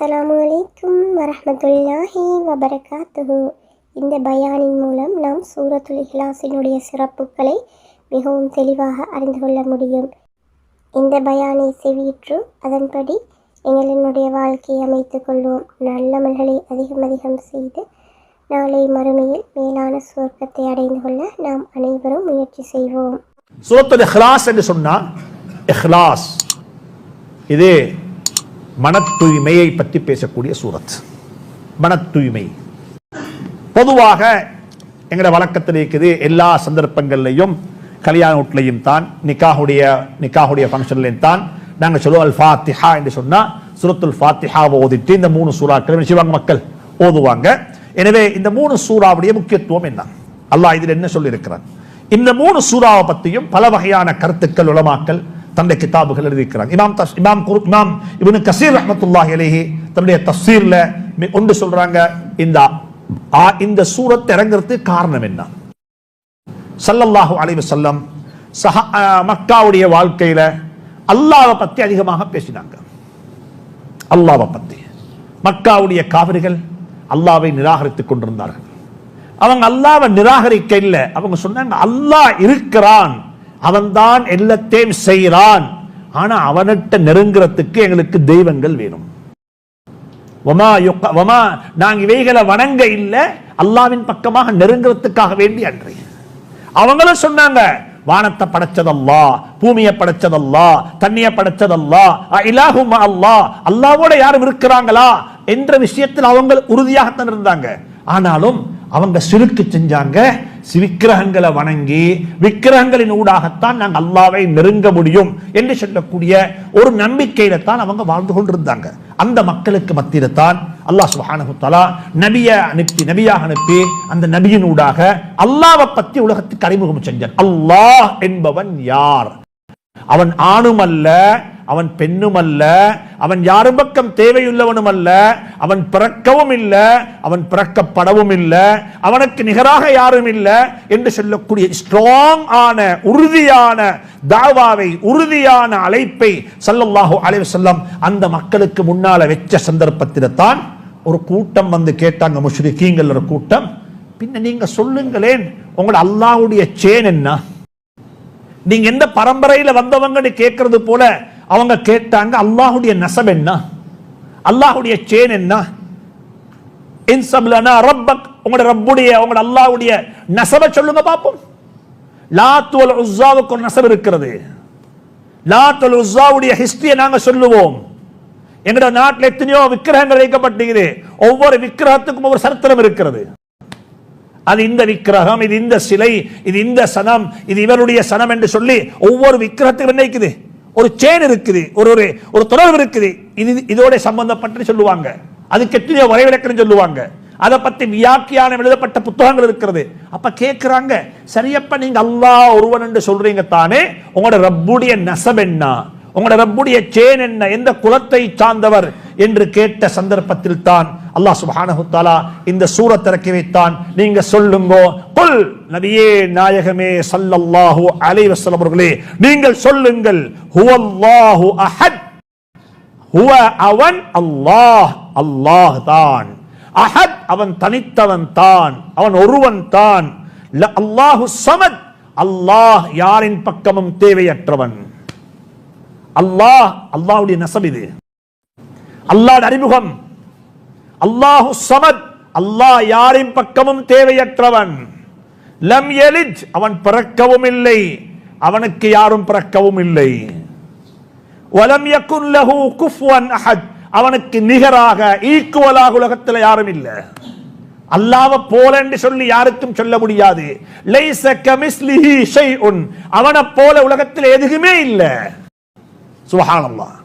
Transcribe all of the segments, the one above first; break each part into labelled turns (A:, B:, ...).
A: அஸ்லாம் வலைக்கும் வரமத்துல்லாஹி வபரகாத்துஹு. இந்த பயானின் மூலம் நாம் சூரத்துல் இஹ்லாஸினுடைய சிறப்புகளை மிகவும் தெளிவாக அறிந்து கொள்ள முடியும். இந்த பயானை செவியிற்று அதன்படி எங்களினுடைய வாழ்க்கையை அமைத்து கொள்வோம். நல்லமல்களை அதிகம் அதிகம் செய்து நாளை மறுமையில் மேலான சுவர்க்கத்தை அடைந்து கொள்ள நாம் அனைவரும் முயற்சி செய்வோம்.
B: சூரத்துல் இஹ்லாஸ் என்று சொன்னால் இஹ்லாஸ் இது மன தூய்மையை பற்றி பேசக்கூடிய சூரத். மன தூய்மை பொதுவாக எங்களோட வழக்கத்தில் இருக்குது எல்லா சந்தர்ப்பங்கள்லையும் கல்யாண வீட்லையும் தான் நிக்காஹுடைய நிக்காஹுடைய ஃபங்க்ஷன்லையும் தான் நாங்கள் சொல்லுவோம் அல் ஃபாத்திஹா என்று சொன்னால் சுரத்துல் ஃபாத்திஹாவை ஓதிட்டு இந்த மூணு சூறாக்கள் செய்வாங்க மக்கள்? ஓதுவாங்க. எனவே இந்த மூணு சூறாவுடைய முக்கியத்துவம் என்ன? அல்லாஹ் இதில் என்ன சொல்லியிருக்கிறான்? இந்த மூணு சூறாவை பற்றியும் பல வகையான கருத்துக்கள் உலமாக்கல் தன்னுடைய கிதாபுகள் எழுதியிருக்கிறாங்க. இமாம் தஸ் இமாம் குரு இமாம் இவனு கசீர் ரஹமத்துல்லாஹி அலைஹி தன்னுடைய தஸ்வீரில் ஒன்று சொல்றாங்க இந்த ஆ- இந்த சூரத் இறங்குறதுக்கு காரணம் என்ன? சல்லல்லாஹு அலைவு செல்லம் சஹ மக்காவுடைய வாழ்க்கையில அல்லாவை பத்தி அதிகமாக பேசினாங்க. அல்லாவை பத்தி. மக்காவுடைய காவிரிகள் அல்லாவை நிராகரித்துக் கொண்டிருந்தார்கள். அவங்க அல்லாவை நிராகரிக்க இல்லை. அவங்க சொன்னாங்க அல்லாஹ் இருக்கிறான். அவன்தான் எல்லாத்தையும் செய்கிறான். ஆனா அவனிட்ட நெருங்குறதுக்கு எங்களுக்கு தெய்வங்கள் வேணும். வமா யுக்க- வமா நாங்க இவைகளை வணங்க இல்ல அல்லாவின் பக்கமாக நெருங்குறதுக்காக வேண்டி அன்றி. அவங்களும் சொன்னாங்க வானத்தை படைச்சதல்லா பூமியை படைச்சதல்லா தண்ணியை படைச்சதல்லா இலாகும் அல்லாஹ் அல்லாவோட யாரும் இருக்கிறாங்களா? என்ற விஷயத்தில் அவங்க உறுதியாகத்தான் இருந்தாங்க. ஆனாலும் அவங்க சிறுக்கு செஞ்சாங்க. சி- விக்கிரகங்களை வணங்கி விக்கிரகங்களின் ஊடாகத்தான் நாங்கள் அல்லாவை நெருங்க முடியும் என்று சொல்லக்கூடிய ஒரு நம்பிக்கையில தான் அவங்க வாழ்ந்து கொண்டிருந்தாங்க. அந்த மக்களுக்கு மத்தியில தான் அல்லாஹ் சுப்ஹானஹு நபியை அனுப்பி நபியாக அனுப்பி அந்த நபியின் ஊடாக அல்லாவை பத்தி உலகத்துக்கு அறிமுகம் செஞ்சார் அல்லாஹ் என்பவன் யார்? அவன் ஆணும் அல்ல அவன் பெண்ணும் அல்ல அவன் யாரும் பக்கம் தேவையுள்ளவனும் அல்ல அவன் பிறக்கவும் இல்லை அவன் பிறக்கப்படவும் இல்லை அவனுக்கு நிகராக யாரும் இல்லை என்று சொல்லக்கூடிய ஸ்ட்ராங் ஆன உறுதியான தாவாவை உறுதியான அழைப்பை ஸல்லல்லாஹு அலைஹி செல்லம் அந்த மக்களுக்கு முன்னால வச்ச சந்தர்ப்பத்தில் தான் ஒரு கூட்டம் வந்து கேட்டாங்க முஷ்ரிக்கீங்கள் ஒரு கூட்டம். பின்ன நீங்க சொல்லுங்களேன் உங்களோட அல்லாவுடைய சேன் என்ன? நீங்க எந்த பரம்பரையில வந்தவங்கன்னு கேட்கறது போல அவங்க கேட்டாங்க அல்லாஹுடைய நசம் என்ன? அல்லாஹுடைய சேன் என்ன? இன்சப்லனா ரப்பக். உங்களோட ரப்புடைய உங்களோட அல்லாஹுடைய நசப சொல்லுங்க பார்ப்போம் லாத்துவல் உஸ்ஸாவுக்கு ஒரு நசப் இருக்கிறது. லாத்துவல் உஸ்ஸாவுடைய ஹிஸ்டரியை நாங்க சொல்லுவோம். எங்களோட நாட்டில் எத்தனையோ விக்கிரகங்கள் வைக்கப்பட்டிருக்குது. ஒவ்வொரு விக்கிரகத்துக்கும் ஒரு சரித்திரம் இருக்கிறது. அது இந்த விக்கிரகம் இது இந்த சிலை இது இந்த சனம் இது இவருடைய சனம் என்று சொல்லி ஒவ்வொரு விக்கிரகத்துக்கும் என்ன ஒரு சேன் இருக்குது ஒரு ஒரு ஒரு தொடர்பு இருக்குது. இது இதோட சம்பந்தப்பட்டு சொல்லுவாங்க. அதுக்கு எத்தனையோ வரைவிலக்கணம் சொல்லுவாங்க. அதை பற்றி வியாக்கியானம் எழுதப்பட்ட புத்தகங்கள் இருக்கிறது. அப்ப கேட்கிறாங்க சரியப்ப நீங்க அல்லா ஒருவன் என்று சொல்றீங்க தானே உங்களோட ரப்புடைய நசப் என்ன? உங்களோட ரப்புடைய சேன் என்ன? எந்த குலத்தை சார்ந்தவர்? என்று கேட்ட சந்தர்ப்பத்தில் தான் அல்லாஹ் சுப்ஹானஹு இந்த சூரத் இறக்கி வைத்தான். நீங்க சொல்லுங்கோ குல் நபியே நாயகமே சல்லல்லாஹு அலைஹி வஸல்லம் அவர்களே நீங்கள் சொல்லுங்கள் ஹுவல்லாஹு அஹத். ஹுவ அவன் அல்லாஹ். அல்லாஹ் தான். அஹத் அவன் தனித்தவன் தான். அவன் ஒருவன் தான். அல்லாஹு சமத். அல்லாஹ் யாரின் பக்கமும் தேவையற்றவன். அல்லாஹ் அல்லாஹ்வுடைய நசம் இது. அல்லாஹ் அறிமுகம். அல்லாஹு சமத். அல்லாஹ் யாரின் பக்கமும் தேவையற்றவன். லம் எலிஜ் அவன் பிறக்கவும் இல்லை. அவனுக்கு யாரும் பிறக்கவும் இல்லை. வலம் யக்குன் லஹு குஃப்வன் அஹத். அவனுக்கு நிகராக ஈக்குவலாக உலகத்தில் யாரும் இல்லை. அல்லாவை போல என்று சொல்லி யாருக்கும் சொல்ல முடியாது. லைஸ கமிஸ்லிஹி ஷைஉன். அவனை போல உலகத்தில் எதுவுமே இல்லை. சுபஹானல்லாஹ்.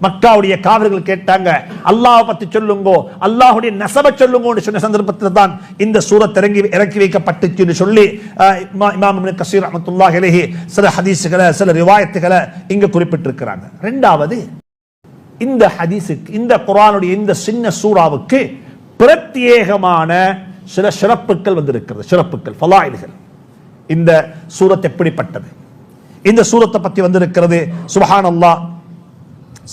B: மக்காவுடைய காவலர்கள் கேட்டாங்க அல்லாஹ் பத்தி சொல்லுங்கோ அல்லாஹுடைய நசப சொல்லுங்கோன்னு சொன்ன சந்தர்ப்பத்தில் தான் இந்த சூரத் இறங்கி இறக்கி வைக்கப்பட்டுச்சுன்னு சொல்லி இமா- இமாம் கசீர் ரஹ்மத்துல்லாஹி அலைஹி சில ஹதீஸுகளை சில ரிவாயத்துகளை இங்க குறிப்பிட்டிருக்கிறாங்க. ரெண்டாவது இந்த ஹதீஸுக்கு இந்த குரானுடைய இந்த சின்ன சூறாவுக்கு பிரத்யேகமான சில சிறப்புகள் வந்திருக்கிறது. சிறப்புகள் ஃபலாயில்கள். இந்த சூரத் எப்படிப்பட்டது? இந்த சூரத்தை பத்தி வந்திருக்கிறது சுபஹானல்லாஹ்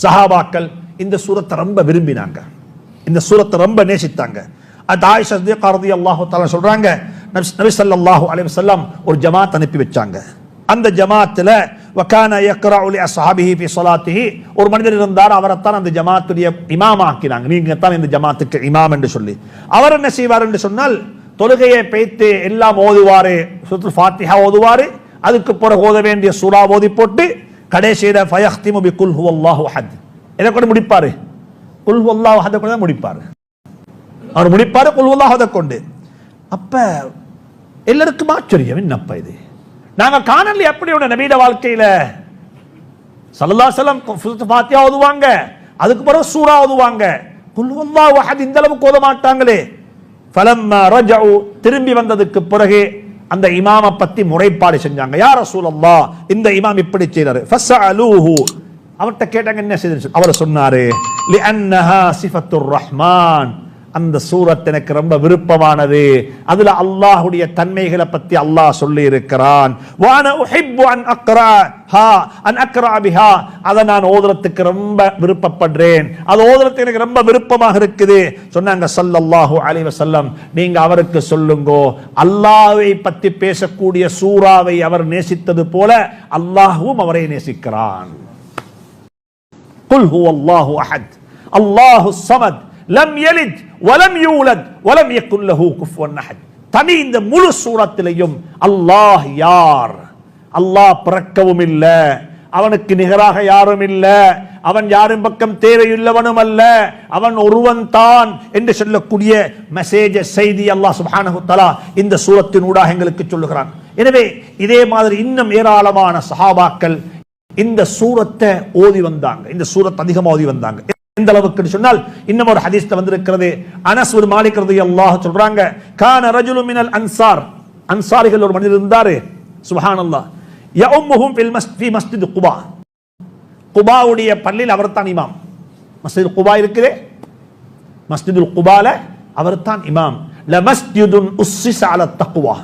B: சஹாபாக்கள் இந்த சூரத்தை ரொம்ப விரும்பினாங்க. இந்த சூரத்தை ரொம்ப நேசித்தாங்க. அது ஆயிஷா சித்திகா அல்லாஹு தஆலா சொல்றாங்க நபி நபி ஸல்லல்லாஹு அலைஹி ஒரு ஜமாத் அனுப்பி வச்சாங்க. அந்த ஜமாத்தில் வகான யக்ரஉ லி அஸ்ஹாபிஹி ஃபி ஒரு மனிதர் இருந்தார் அவரைத்தான் அந்த ஜமாத்துடைய இமாம் ஆக்கினாங்க நீங்க தான் இந்த ஜமாத்துக்கு இமாம் என்று சொல்லி. அவர் என்ன செய்வார் என்று சொன்னால் தொழுகையை பேத்து எல்லாம் ஓதுவாரு. சுற்று ஃபாத்திஹா ஓதுவாரு. அதுக்கு பிறகு ஓத வேண்டிய சூறா ஓதி போட்டு கடைசியில் ஃபயஹ்திமு பி குல் ஹுவல்லாஹு ஹத் இதை கூட முடிப்பாரு. குல் ஹுவல்லாஹு அஹத் கூட தான் முடிப்பாரு. அவர் முடிப்பாரு குல் ஹுவல்லாஹு அஹத் கொண்டு. அப்ப எல்லாருக்கும் ஆச்சரியம் என்னப்பா இது? நாங்க காணல எப்படி உன நபீட வாழ்க்கையில? சல்லா செல்லம் ஃபாத்தியா ஓதுவாங்க. அதுக்கு பிறகு சூரா ஓதுவாங்க. குல் ஹுவல்லாஹு ஹத் இந்த அளவுக்கு ஓத மாட்டாங்களே. ஃபலம் ரஜவு திரும்பி வந்ததுக்கு பிறகு அந்த இமாமை பத்தி முறைப்பாடு செஞ்சாங்க. யார் ரசூலல்லாஹ் இந்த இமாம் இப்படி செய்றாரு. அவர்கிட்ட அவர்ட்ட கேட்டாங்க என்ன செய்தார் அவர் சொன்னாரு லிஅன்னஹா சிஃபத்துர் ரஹ்மான். அந்த சூரத் எனக்கு ரொம்ப விருப்பமானது. அதுல அல்லாஹுடைய தன்மைகளை பத்தி அல்லாஹ் சொல்லி இருக்கிறான் அதை நான் ஓதுறதுக்கு ரொம்ப விருப்பப்படுறேன். அது ஓதுறதுக்கு எனக்கு ரொம்ப விருப்பமாக இருக்குது. சொன்னாங்க சல்லல்லாஹு அலி வசல்லம் நீங்க அவருக்கு சொல்லுங்கோ. அல்லாஹை பத்தி பேசக்கூடிய சூறாவை அவர் நேசித்தது போல அல்லாஹுவும் அவரை நேசிக்கிறான். அல்லாஹு சமத். லம் எலித். வலம் யூலத் வலம் யக்குல்லஹு குஃபுவன் அஹத். தனி இந்த முழு சூரத்திலையும் அல்லாஹ் யார்? அல்லாஹ் பிறக்கவும் இல்ல அவனுக்கு நிகராக யாரும் இல்லை அவன் யாரும் பக்கம் தேவையுள்ளவனும் அல்ல அவன் ஒருவன் தான் என்று சொல்லக்கூடிய மெசேஜ செய்தி அல்லாஹ் சுபானு தலா இந்த சூரத்தின் ஊடாக எங்களுக்கு சொல்லுகிறான். எனவே இதே மாதிரி இன்னும் ஏராளமான சஹாபாக்கள் இந்த சூரத்தை ஓதி வந்தாங்க இந்த சூரத்தை அதிகமாக ஓதி வந்தாங்க. எந்த அளவுக்கு சொன்னால் இன்னும் ஒரு ஹதீஸ்ல வந்திருக்கிறது. அனஸ் ஒரு மாலிக் ரலியல்லாஹு சொல்றாங்க கான ரஜுலு மினல் அன்சார். அன்சாரிகள் ஒரு மனிதர் இருந்தாரு. சுப்ஹானல்லாஹ். யஉம்முஹும் ஃபில் மஸ் மஸ்ஜித் குபா. குபாவுடைய பள்ளியில் அவர் தான் இமாம். மஸ்ஜித் குபா இருக்குதே. மஸ்ஜிதுல் குபால அவர் தான் இமாம். ல மஸ்ஜிதுன் உஸ்ஸிஸ அல தக்வா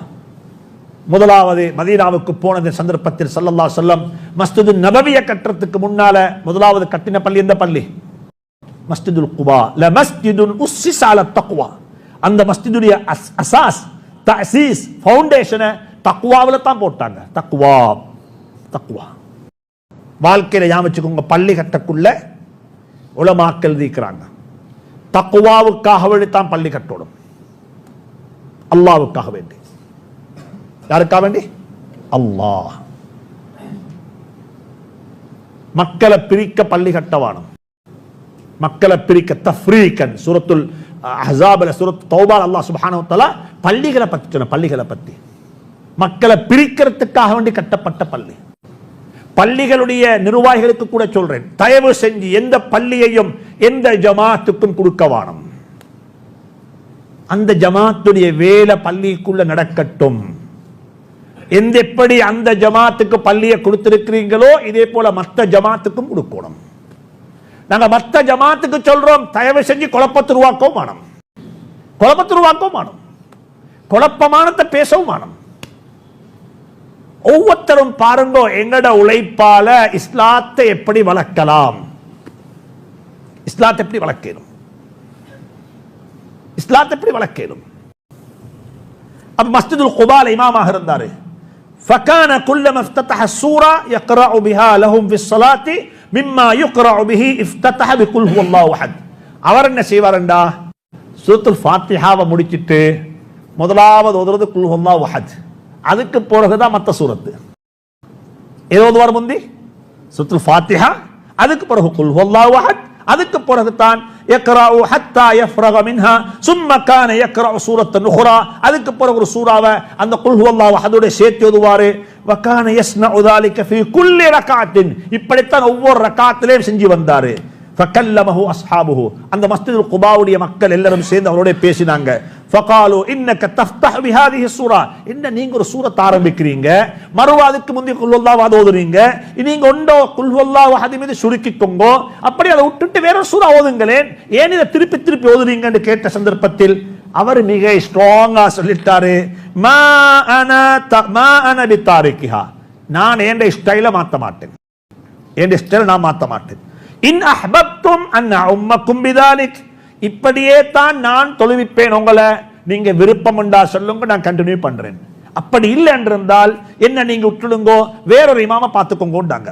B: முதலாவது மதீனாவுக்கு போனது சந்தர்ப்பத்தில் சல்லல்லா சொல்லம் மஸ்ஜிது நபவிய கட்டுறதுக்கு முன்னால முதலாவது கட்டின பள்ளி எந்த பள்ளி? மஸ்ஜிதுல் குபா ல மஸ்ஜிதுன் உஸ்ஸிஸ் அல தக்வா அந்த மஸ்ஜிதுடைய அசாஸ் தஅசீஸ் ஃபவுண்டேஷனை தக்வாவில் தான் போட்டாங்க. தக்வா தக்வா வாழ்க்கையில ஞாபகம் வச்சுக்கோங்க பள்ளி கட்டக்குள்ள உலமாக்கல் இருக்கிறாங்க தக்குவாவுக்காக வேண்டி தான் பள்ளி கட்டணும். அல்லாவுக்காக வேண்டி. யாருக்காக வேண்டி? அல்லாஹ். மக்களை பிரிக்க பள்ளி கட்டவானம் மக்களை பிரிக்க தஃப்ரீகன் சூரத்துல் அஹாபில் சூரத் தௌபால் அல்லாஹ் சுப்ஹானஹு பள்ளிகளை பத்தி சொன்ன பள்ளிகளை பத்தி. மக்களை பிரிக்கிறதுக்காக வேண்டி கட்டப்பட்ட பள்ளி. பள்ளிகளுடைய நிர்வாகிகளுக்கு கூட சொல்றேன் தயவு செஞ்சு எந்த பள்ளியையும் எந்த ஜமாத்துக்கும் கொடுக்க வானம் அந்த ஜமாத்துடைய வேலை பள்ளிக்குள்ள நடக்கட்டும். எந்த எப்படி அந்த ஜமாத்துக்கு பள்ளியை கொடுத்திருக்கிறீங்களோ இதே போல மற்ற ஜமாத்துக்கும் கொடுக்கணும். நாங்க மற்ற ஜமாத்துக்கு சொல்றோம் தயவு செஞ்சு குழப்பத்தை உருவாக்கவும் வேணும் குழப்பத்தை உருவாக்கவும் வேணும் குழப்பமானத்தை பேசவும் வேணும் ஒவ்வொருத்தரும் பாருங்க எங்கட உழைப்பால இஸ்லாத்தை எப்படி வளர்க்கலாம் இஸ்லாத்தை எப்படி வளர்க்கணும் இஸ்லாத்தை எப்படி வளர்க்கணும் அப்ப மஸ்ஜிதுல் குபால இமாமாக இருந்தாரு فكان كلما افتتح السورة يقرأ بها لهم في الصلاة மிம்மா யுக்ரா பிஹி இஃப்தத்தஹ பிகுல் ஹுவல்லாஹு அஹத். அவர் என்ன செய்வாரண்டா? சூத்துல் ஃபாத்திஹாவை முடிச்சிட்டு முதலாவது ஓதுறது குல்ஹுல்லா வஹத் அதுக்கு பிறகு தான் மற்ற சூரத்து. ஏதோ ஓதுவார் முந்தி? சுத்துல் ஃபாத்திஹா அதுக்கு பிறகு குல்ஹுல்லா வஹத் அதுக்கு பிறகு தான் யக்ராஉ ஹத்தா யஃப்ரக மின்ஹா சும்ம கான யக்ராஉ சூரத்தன் உஹ்ரா அதுக்கு பிறகு ஒரு சூறாவை அந்த குல்ஹுல்லா வஹதுடைய சேர்த்து ஓதுவார். வக்கான யஸ்ன உதாலிக்க ஃபி குல்லி ரகாத்தின் இப்படித்தான் ஒவ்வொரு ரகாத்திலையும் செஞ்சு வந்தாரு. ஃபக்கல்லமஹு அஸ்ஹாபுஹு அந்த மஸ்ஜிது குபாவுடைய மக்கள் எல்லாரும் சேர்ந்து அவரோட பேசினாங்க. ஃபகாலு இன்னக தஃப்தஹ பிஹாதிஹி சூரா என்ன நீங்க ஒரு சூரத் ஆரம்பிக்கிறீங்க? மறுவாதுக்கு முந்தி குல்வல்லாஹ் வாத ஓதுறீங்க. நீங்க ஒண்டோ குல்வல்லாஹ் வாதி மீது சுருக்கிக்கோங்க. அப்படி அதை விட்டுட்டு வேற சூரா ஓதுங்களேன். ஏன் இதை திருப்பி திருப்பி ஓதுறீங்கன்னு கேட்ட சந்தர்ப்பத்தில் அவர் மிக ஸ்ட்ராங்கா சொல்லிட்டாரு. மா அன த- மா அன பித்தாரிக்கிஹா நான் என் ஸ்டைல மாத்த மாட்டேன். என் ஸ்டைல நான் மாத்த மாட்டேன். இன் அஹ்பப்தும் அன் உம்மக்கும் பிதாலிக். இப்படியே தான் நான் தொழுவிப்பேன் உங்களை. நீங்க விருப்பம் உண்டா சொல்லுங்க நான் கண்டினியூ பண்றேன். அப்படி இல்லை என்றிருந்தால் என்ன நீங்க விட்டுடுங்கோ வேறொரு இமாம பார்த்துக்கோங்கோண்டாங்க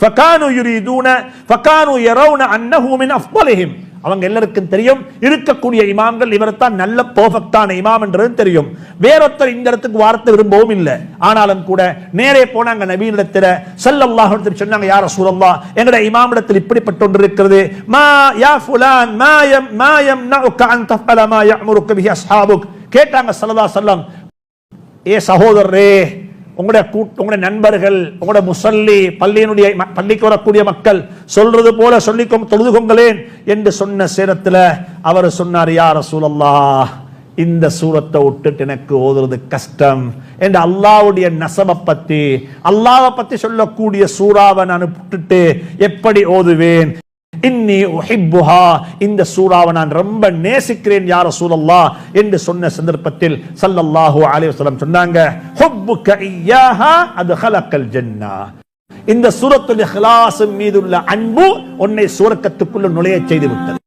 B: ஃபகானு யுரீதூன ஃபகானு யரவுன அன்னஹு மின் அஃபலிஹிம் அவங்க எல்லாருக்கும் தெரியும். இருக்கக்கூடிய இமாம்கள் இவர்தான் நல்ல பெர்ஃபெக்டான இமாம் என்றதும் தெரியும். வேறொருத்தர் இந்த இடத்துக்கு வார்த்தை விரும்பவும் இல்லை. ஆனாலும் கூட நேரே போனாங்க நவீன இடத்துல அலைஹி வஸல்லம் சொன்னாங்க யா ரசூலல்லாஹ் எங்கட இமாமிடத்தில் இப்படிப்பட்ட ஒன்று இருக்கிறது. மா யா ஃபுலான் மா யம் மா யம்னஉக அன் தஃபல மா யஅமுருக பிஹி அஸ்ஹாபுக். கேட்டாங்க ஸல்லல்லாஹு அலைஹி வஸல்லம் ஏ சகோதரரே உங்களுடைய கூட் உங்களுடைய நண்பர்கள் உங்களுடைய முசல்லி பள்ளியினுடைய பள்ளிக்கு வரக்கூடிய மக்கள் சொல்றது போல சொல்லிக்கொம் தொழுது கொங்களேன் என்று சொன்ன சேரத்துல அவர் சொன்னார் யார் சூழல்லா இந்த சூரத்தை விட்டுட்டு எனக்கு ஓதுறது கஷ்டம் என்று அல்லாஹ்வுடைய நசபை பத்தி அல்லாவை பத்தி சொல்லக்கூடிய சூறாவை நான் விட்டுட்டு எப்படி ஓதுவேன்? இன்னி உஹிப்புஹா. இந்த சூறாவை நான் ரொம்ப நேசிக்கிறேன் யார சூழல்லா என்று சொன்ன சந்தர்ப்பத்தில் சல்லல்லாஹு அலைஹி சொன்னாங்க சொன்னாங்க ஹுப்புக அது ஹலக்கல் ஜன்னah இந்த சூரத்துல் இஹ்லாஸ் மீதுள்ள அன்பு உன்னை சூரக்கத்துக்குள்ள நுழைய செய்து விட்டது